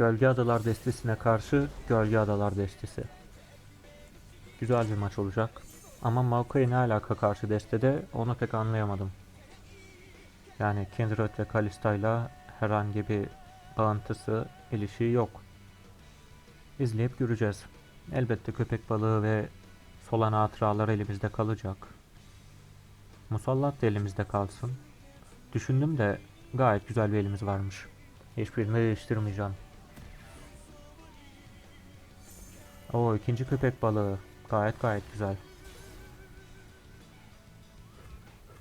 Gölge Adalar Destesi'ne karşı Gölge Adalar Destesi. Güzel bir maç olacak. Ama Maokai ne alaka karşı destede onu pek anlayamadım. Yani Kindred ve Kalista'yla herhangi bir bağıntısı, ilişiği yok. İzleyip göreceğiz. Elbette köpek balığı ve solan hatıralar elimizde kalacak. Musallat da elimizde kalsın. Düşündüm de gayet güzel bir elimiz varmış. Hiçbirini değiştirmeyeceğim. Oo ikinci köpek balığı. Gayet gayet güzel.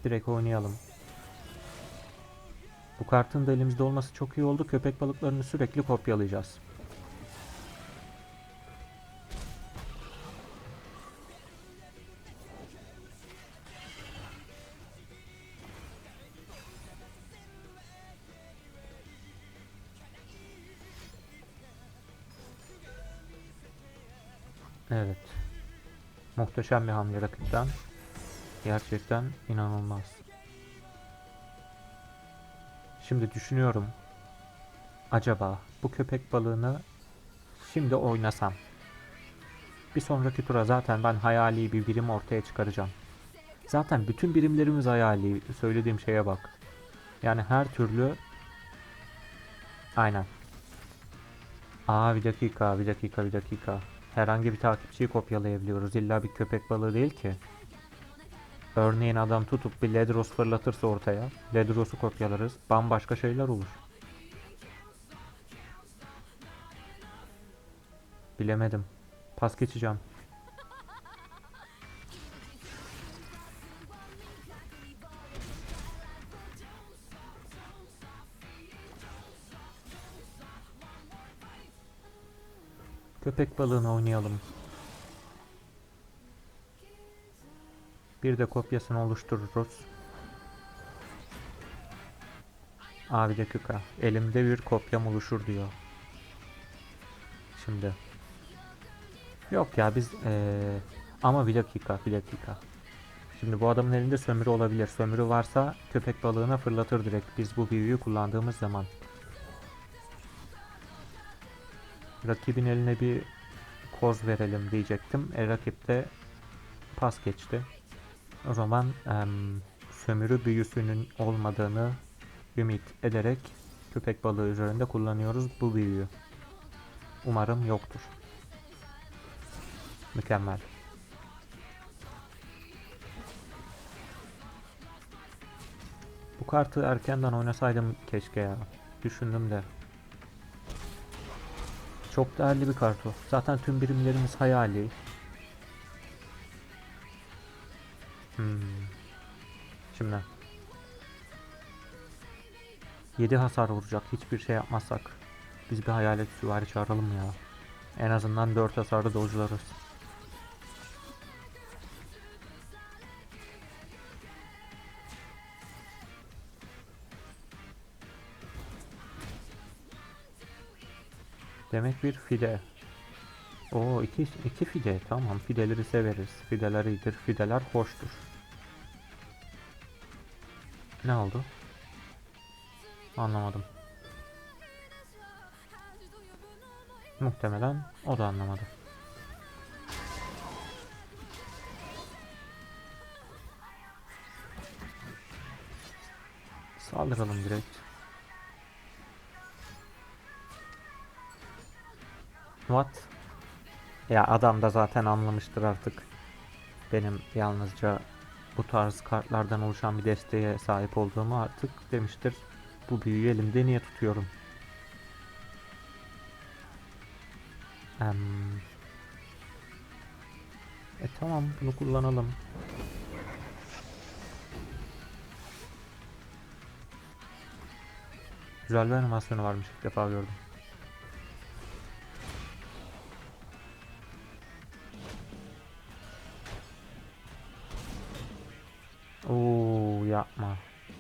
Direkt oynayalım. Bu kartın da elimizde olması çok iyi oldu. Köpek balıklarını sürekli kopyalayacağız. Evet. Muhteşem bir hamle rakipten. Gerçekten inanılmaz. Şimdi düşünüyorum. Acaba bu köpek balığını şimdi oynasam. Bir sonraki tura zaten ben hayali bir birim ortaya çıkaracağım. Zaten bütün birimlerimiz hayali. Söylediğim şeye bak. Yani her türlü Aynen. Aa bir dakika, bir dakika, bir dakika. Herhangi bir takipçiyi kopyalayabiliyoruz. İlla bir köpek balığı değil ki. Örneğin adam tutup bir Ledros fırlatırsa ortaya. Ledros'u kopyalarız. Bambaşka şeyler olur. Bilemedim. Pas geçeceğim. Köpek balığını oynayalım. Bir de kopyasını oluştururuz. Abi dakika. Elimde bir kopyam oluşur diyor. Şimdi. Yok ya biz eee, ama bir dakika bir dakika. Şimdi bu adamın elinde sömürü olabilir. Sömürü varsa köpek balığına fırlatır direkt biz bu büyüyü kullandığımız zaman. Rakibin eline bir koz verelim diyecektim. E, rakip de pas geçti. O zaman em, sömürü büyüsünün olmadığını ümit ederek köpek balığı üzerinde kullanıyoruz bu büyüyü. Umarım yoktur. Mükemmel. Bu kartı erkenden oynasaydım keşke ya. Düşündüm de. Çok değerli bir kart o. Zaten tüm birimlerimiz hayali. Hmm. Şimdi. 7 hasar vuracak hiçbir şey yapmazsak. Biz bir hayalet süvari çağıralım ya. En azından 4 hasarı dojlarız. Demek bir fide. Oo iki, iki fide tamam fideleri severiz. Fideler iyidir. Fideler hoştur. Ne oldu? Anlamadım. Muhtemelen o da anlamadı. Saldıralım direkt. What? Ya adam da zaten anlamıştır artık. Benim yalnızca bu tarz kartlardan oluşan bir desteğe sahip olduğumu artık demiştir. Bu büyüyü elimde niye tutuyorum? Em, E tamam bunu kullanalım. Güzel bir animasyonu varmış ilk defa gördüm.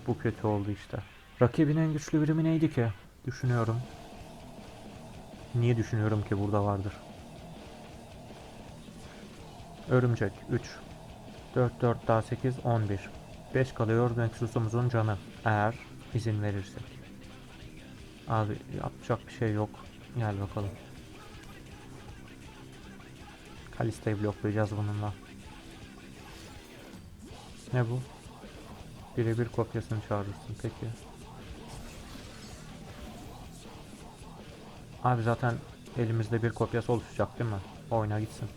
Bu kötü oldu işte. Rakibin en güçlü birimi neydi ki? Düşünüyorum. Niye düşünüyorum ki burada vardır? Örümcek 3 4 4 daha 8 11 5 kalıyor Nexus'umuzun canı eğer izin verirsek. Abi yapacak bir şey yok. Gel bakalım. Kalista'yı bloklayacağız bununla. Ne bu? Birebir kopyasını çağırırsın. Peki. Abi zaten elimizde bir kopyası oluşacak değil mi? Oyna gitsin.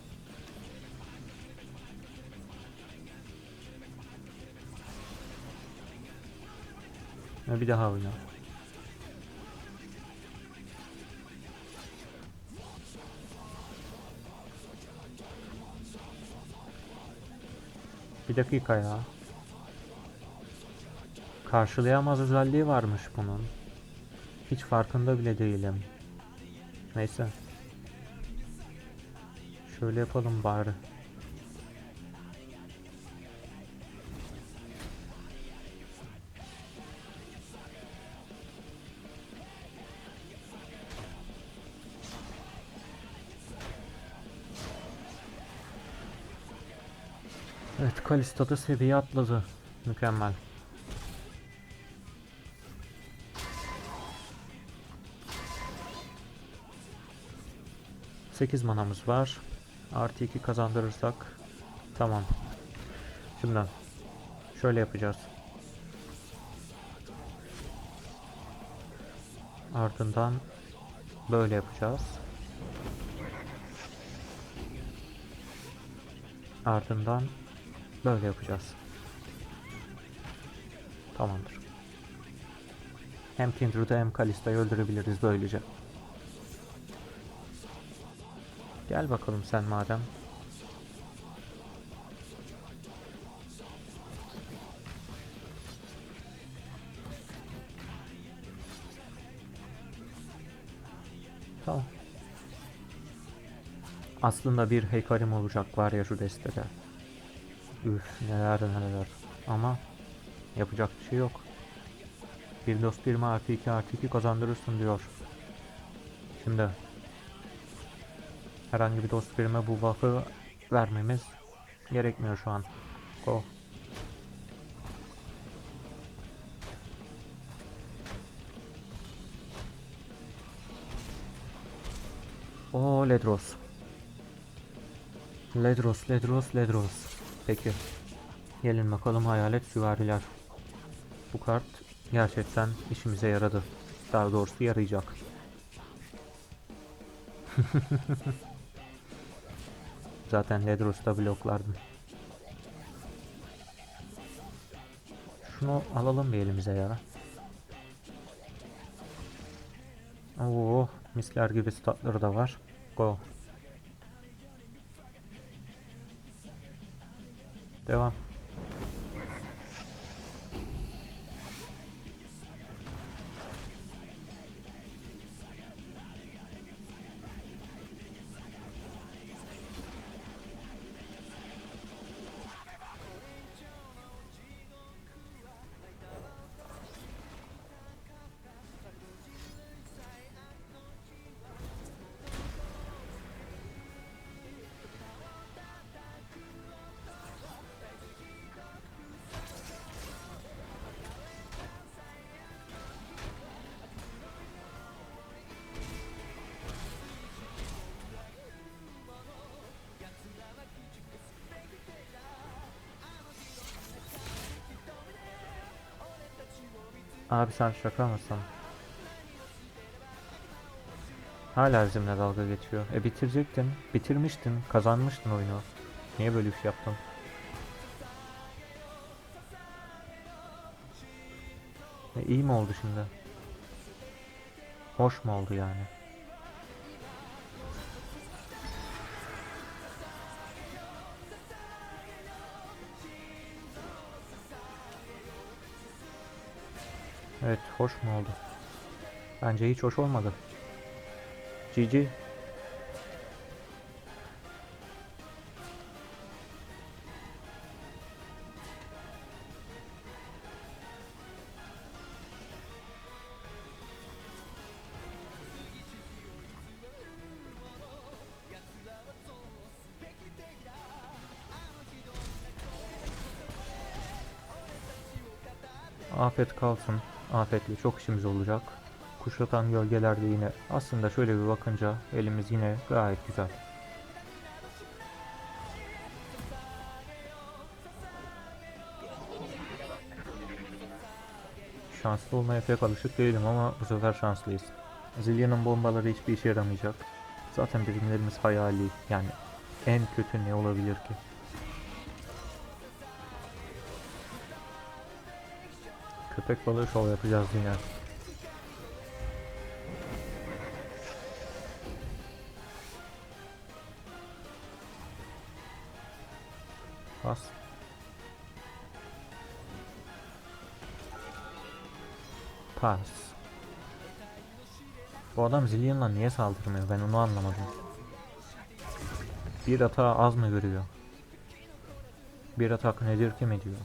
Bir daha oyna. Bir dakika ya. Karşılayamaz özelliği varmış bunun. Hiç farkında bile değilim. Neyse. Şöyle yapalım bari. Evet, Kalista da seviye atladı. Mükemmel. Sekiz manamız var. Artı iki kazandırırsak tamam. Şimdi şöyle yapacağız. Ardından böyle yapacağız. Ardından böyle yapacağız. Tamamdır. Hem Kindred'ı hem Kalista'yı öldürebiliriz böylece. Gel bakalım sen madem. Tamam. Aslında bir heykalim olacak var ya şu destede. Üf neler neler. Ama yapacak bir şey yok. Bir dost bir artı 2 artı 2 kazandırırsın diyor. Şimdi herhangi bir dost birime bu buff'ı vermemiz gerekmiyor şu an. Go. O Ledros. Ledros, Ledros, Ledros. Peki. Gelin bakalım hayalet süvariler. Bu kart gerçekten işimize yaradı. Daha doğrusu yarayacak. Zaten Ledros'ta bloklardım. Şunu alalım bir elimize ya. Oo, misler gibi statları da var. Go. Devam. Abi sen şaka mısın? Hala bizimle dalga geçiyor. E bitirecektin. Bitirmiştin. Kazanmıştın oyunu. Niye böyle bir şey yaptın? E iyi mi oldu şimdi? Hoş mu oldu yani? Evet, hoş mu oldu? Bence hiç hoş olmadı. GG. Afet kalsın. Afetli çok işimiz olacak. kuşatan gölgeler de yine aslında şöyle bir bakınca elimiz yine gayet güzel. Şanslı olmaya pek alışık değilim ama bu sefer şanslıyız. Zillion'un bombaları hiçbir işe yaramayacak. Zaten birimlerimiz hayali yani en kötü ne olabilir ki? Köpek balığı şov yapacağız yine. Bas. Pas. Bu adam Zillion'la niye saldırmıyor? Ben onu anlamadım. Bir hata az mı görüyor? Bir atak nedir ki mi diyor?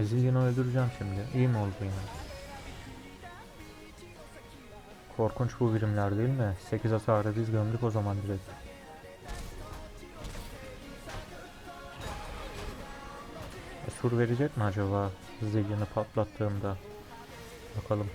E, Zillion'u öldüreceğim şimdi. İyi mi oldu yine? Korkunç bu birimler değil mi? 8 hasarı biz gömdük o zaman direkt. E, sur verecek mi acaba Zillion'u patlattığımda? Bakalım.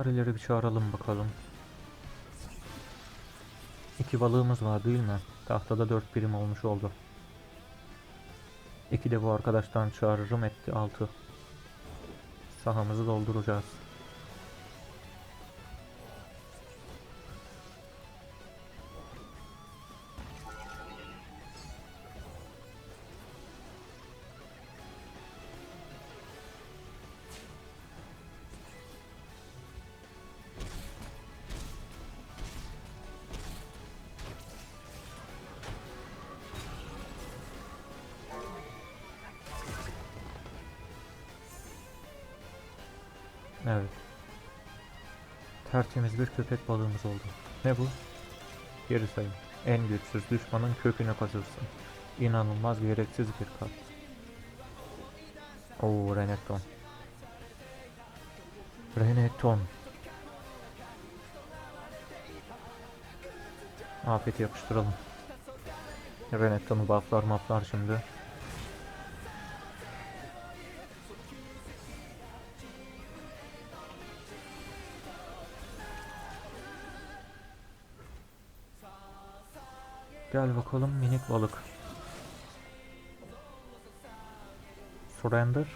Süvarileri bir çağıralım bakalım. İki balığımız var değil mi? Tahtada dört birim olmuş oldu. İki de bu arkadaştan çağırırım etti altı. Sahamızı dolduracağız. Evet. Tertemiz bir köpek balığımız oldu. Ne bu? Geri sayım. En güçsüz düşmanın köküne kazırsın. İnanılmaz gereksiz bir kat. Oo Renekton. Renekton. Afiyet yapıştıralım. Renekton'u bufflar maplar şimdi. Gel bakalım minik balık. Surrender.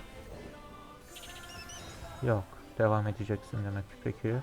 Yok. Devam edeceksin demek ki peki.